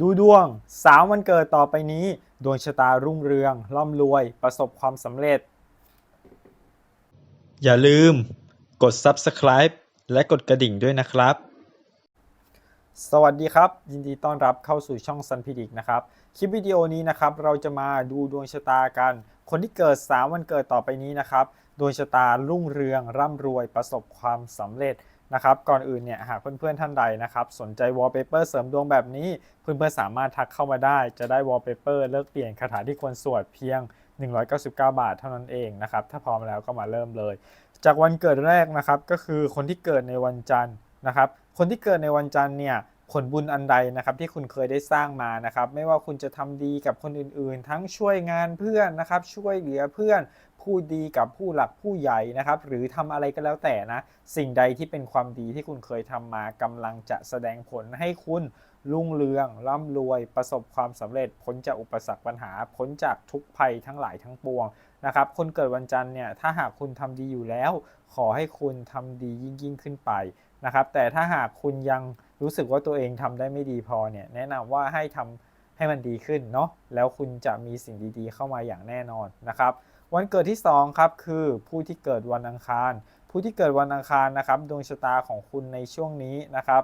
ดูดวงสามวันเกิดต่อไปนี้ ดวงชะตารุ่งเรือง ร่ำรวย ประสบความสำเร็จ อย่าลืม กด subscribe และกดกระดิ่งด้วยนะครับ สวัสดีครับ ยินดีต้อนรับเข้าสู่ช่องซันพิดิกนะครับ คลิปวิดีโอนี้นะครับ เราจะมาดูดวงชะตากัน คนที่เกิด 3 วันเกิดต่อไปนี้นะครับ ดวงชะตารุ่งเรือง ร่ำรวย ประสบความสำเร็จ นะครับก่อนอื่นเนี่ยหากเพื่อนๆท่านใดนะครับสนใจวอลเปเปอร์เสริมดวงแบบนี้ เพื่อนๆสามารถทักเข้ามาได้ จะได้วอลเปเปอร์เลิกเปลี่ยนคาถาที่ควรสวดเพียง 199 บาทเท่านั้นเองนะครับถ้าพร้อมแล้วก็มาเริ่มเลย จากวันเกิดแรกนะครับก็คือคนที่เกิดในวันจันทร์นะครับคนที่เกิดในวันจันทร์เนี่ยผลบุญอันใดนะครับที่คุณเคยได้สร้างมานะครับไม่ว่าคุณจะทำดีกับคนอื่นๆ ทั้งช่วยงานเพื่อนนะครับช่วยเหลือเพื่อน พูดดีกับผู้หลักผู้ใหญ่นะครับ หรือทำอะไรก็แล้วแต่นะ สิ่งใดที่เป็นความดีที่คุณเคยทำมากำลังจะแสดงผลให้คุณรุ่งเรืองร่ำรวยประสบความสำเร็จพ้นจากอุปสรรคปัญหาพ้นจากทุกภัยทั้งหลายทั้งปวงนะครับคนเกิดวันจันทร์เนี่ยถ้าหากคุณทำดีอยู่แล้ว ขอให้คุณทำดียิ่งยิ่งขึ้นไปนะครับแต่ถ้าหากคุณยังรู้สึกว่าตัวเองทำได้ไม่ดีพอเนี่ยแนะนำว่าให้ทำให้มันดีขึ้นเนาะแล้วคุณจะมีสิ่งดีๆเข้ามาอย่างแน่นอนนะครับ วันเกิดที่ 2 ครับคือผู้ที่เกิดวันอังคาร ผู้ที่เกิดวันอังคารนะครับดวงชะตาของคุณในช่วงนี้นะครับ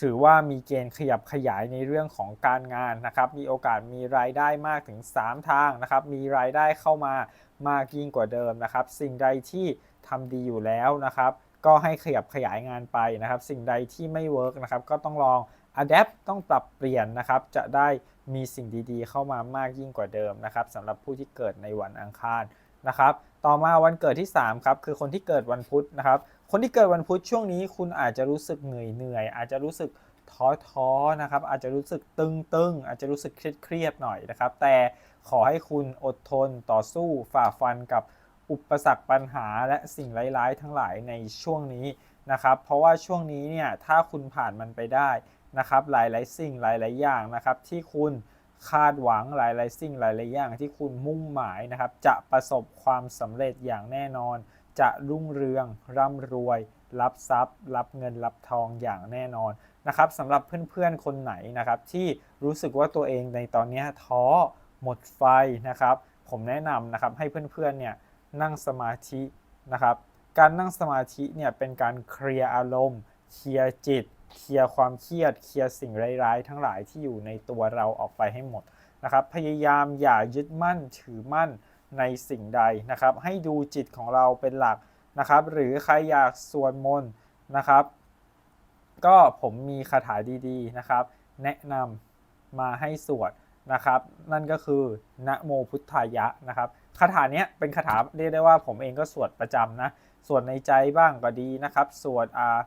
ถือว่ามีเกณฑ์ขยับขยายในเรื่องของการงานนะครับ มีโอกาสมีรายได้มากถึง 3 ทางนะครับ มีรายได้เข้ามามากยิ่งกว่าเดิมนะครับ สิ่งใดที่ทำดีอยู่แล้วนะครับ ก็ให้ขยับขยายงานไปนะครับ สิ่งใดที่ไม่เวิร์กนะครับ ก็ต้องลอง adapt ต้องปรับเปลี่ยนนะครับ จะได้ มีสิ่งดีๆ เข้ามามากยิ่งกว่าเดิมนะครับสำหรับผู้ที่เกิดในวันอังคารนะครับ ต่อมาวันเกิดที่3ครับคือคนที่เกิดวันพุธนะครับ คนที่เกิดวันพุธช่วงนี้คุณอาจจะรู้สึกเหนื่อยเหนื่อยอาจจะรู้สึกท้อท้อนะครับอาจจะรู้สึกตึงตึงอาจจะรู้สึกเครียดเครียดหน่อยนะครับ แต่ขอให้คุณอดทนต่อสู้ฝ่าฟันกับอุปสรรคปัญหาและสิ่งร้ายๆ ทั้งหลายในช่วงนี้นะครับ เพราะว่าช่วงนี้เนี่ยถ้าคุณผ่านมันไปได้ นะครับหลายๆสิ่งหลายๆอย่างนะครับที่คุณคาดหวังหลายๆสิ่งหลายๆอย่างที่คุณมุ่งหมายนะครับจะประสบความสำเร็จอย่างแน่นอน จะรุ่งเรืองร่ำรวย รับทรัพย์ รับเงินรับทองอย่างแน่นอนนะครับสำหรับเพื่อนๆคนไหนนะครับที่รู้สึกว่าตัวเองในตอนนี้ท้อหมดไฟนะครับ ผมแนะนำนะครับให้เพื่อนๆเนี่ยนั่งสมาธินะครับการนั่งสมาธิเนี่ยเป็นการเคลียร์อารมณ์ เคลียร์จิต เคลียร์ความเครียด เคลียร์สิ่งร้ายๆ ทั้งหลายที่อยู่ในตัวเราออกไปให้หมดนะครับ พยายามอย่ายึดมั่นถือมั่นในสิ่งใดนะครับ ให้ดูจิตของเราเป็นหลักนะครับ หรือใครอยากสวดมนต์นะครับ ก็ผมมีคาถาดีๆนะครับ แนะนำมาให้สวดนะครับ นั่นก็คือนะโมพุทธายะนะครับคาถาเนี้ยเป็นคาถาเรียกได้ว่าผมเองก็สวดประจำนะ สวดในใจบ้างก็ดีนะครับ สวดอ่า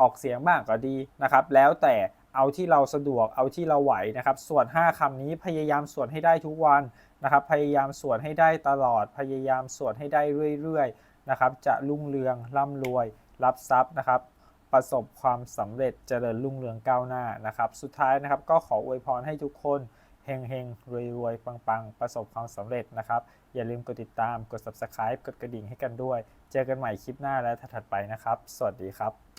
ออกเสียงบ้างก็ดีนะครับ แล้วแต่เอาที่เราสะดวกเอาที่เราไหวนะครับสวด5คำนี้พยายามสวดให้ได้ทุกวันนะครับ พยายามสวดให้ได้ตลอด พยายามสวดให้ได้เรื่อยๆนะครับ จะรุ่งเรืองร่ำรวย รับทรัพย์นะครับ ประสบความสำเร็จเจริญรุ่งเรืองก้าวหน้านะครับ สุดท้ายนะครับก็ขออวยพรให้ทุกคนเฮงเฮงรวยรวยปังปังประสบความสำเร็จนะครับ อย่าลืมกดติดตามกด subscribe กดกระดิ่งให้กันด้วย เจอกันใหม่คลิปหน้าและถัดๆไปนะครับ สวัสดีครับ